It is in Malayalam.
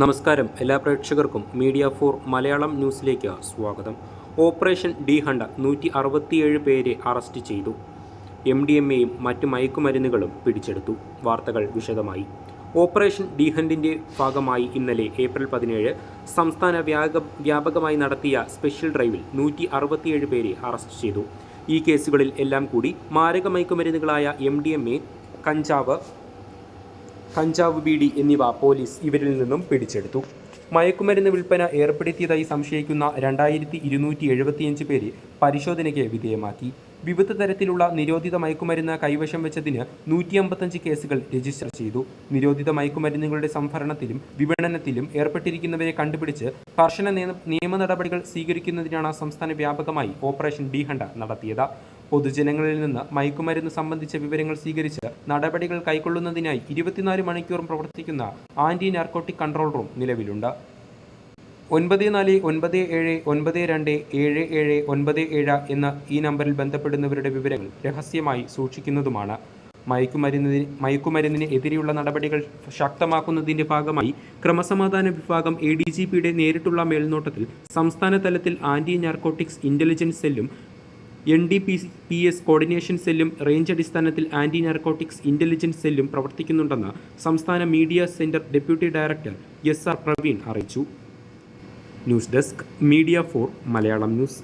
നമസ്കാരം. എല്ലാ പ്രേക്ഷകർക്കും മീഡിയ ഫോർ മലയാളം ന്യൂസിലേക്ക് സ്വാഗതം. ഓപ്പറേഷൻ ഡി ഹണ്ട നൂറ്റി അറുപത്തിയേഴ് പേരെ അറസ്റ്റ് ചെയ്തു. എം ഡി എം എയും മറ്റ് മയക്കുമരുന്നുകളും പിടിച്ചെടുത്തു. വാർത്തകൾ വിശദമായി. ഓപ്പറേഷൻ ഡി ഹണ്ടിന്റെ ഭാഗമായി ഇന്നലെ ഏപ്രിൽ പതിനേഴ് സംസ്ഥാന വ്യാപക വ്യാപകമായി നടത്തിയ സ്പെഷ്യൽ ഡ്രൈവിൽ നൂറ്റി അറുപത്തിയേഴ് പേരെ അറസ്റ്റ് ചെയ്തു. ഈ കേസുകളിൽ എല്ലാം കൂടി മാരക മയക്കുമരുന്നുകളായ എം ഡി എം എ കഞ്ചാവ് കഞ്ചാവ് ബീഡി എന്നിവ പോലീസ് ഇവരിൽ നിന്നും പിടിച്ചെടുത്തു. മയക്കുമരുന്ന് വിൽപ്പന ഏർപ്പെടുത്തിയതായി സംശയിക്കുന്ന രണ്ടായിരത്തി ഇരുന്നൂറ്റി എഴുപത്തിയഞ്ച് പേരെ പരിശോധനയ്ക്ക് വിധേയമാക്കി. വിവിധ തരത്തിലുള്ള നിരോധിത മയക്കുമരുന്ന് കൈവശം വെച്ചതിന് നൂറ്റി അമ്പത്തഞ്ച് കേസുകൾ രജിസ്റ്റർ ചെയ്തു. നിരോധിത മയക്കുമരുന്നുകളുടെ സംഭരണത്തിലും വിപണനത്തിലും ഏർപ്പെട്ടിരിക്കുന്നവരെ കണ്ടുപിടിച്ച് കർശന നിയമ നടപടികൾ സ്വീകരിക്കുന്നതിനാണ് സംസ്ഥാന വ്യാപകമായി ഓപ്പറേഷൻ ഡി ഹണ്ട നടത്തിയത്. പൊതുജനങ്ങളിൽ നിന്ന് മയക്കുമരുന്ന് സംബന്ധിച്ച വിവരങ്ങൾ സ്വീകരിച്ച് നടപടികൾ കൈക്കൊള്ളുന്നതിനായി ഇരുപത്തിനാല് മണിക്കൂറും പ്രവർത്തിക്കുന്ന ആന്റി നാർക്കോട്ടിക് കൺട്രോൾ റൂം നിലവിലുണ്ട്. ഒൻപത് നാല് ഒൻപത് ഏഴ് ഒൻപത് രണ്ട് ഏഴ് ഏഴ് ഒൻപത് ഏഴ് എന്ന ഈ നമ്പറിൽ ബന്ധപ്പെടുന്നവരുടെ വിവരങ്ങൾ രഹസ്യമായി സൂക്ഷിക്കുന്നതുമാണ്. മയക്കുമരുന്നിന് മയക്കുമരുന്നിന് എതിരെയുള്ള നടപടികൾ ശക്തമാക്കുന്നതിന്റെ ഭാഗമായി ക്രമസമാധാന വിഭാഗം എ ഡി ജി പിയുടെ നേരിട്ടുള്ള മേൽനോട്ടത്തിൽ സംസ്ഥാന തലത്തിൽ ആന്റി നാർക്കോട്ടിക്സ് ഇന്റലിജൻസ് സെല്ലും N D P P S coordination സെല്ലും റേഞ്ച് അടിസ്ഥാനത്തിൽ ആന്റി നാർക്കോട്ടിക്സ് ഇന്റലിജൻസ് സെല്ലും പ്രവർത്തിക്കുന്നുണ്ടെന്ന് സംസ്ഥാന media centre deputy director S R Praveen അറിയിച്ചു. News desk media for Malayalam news.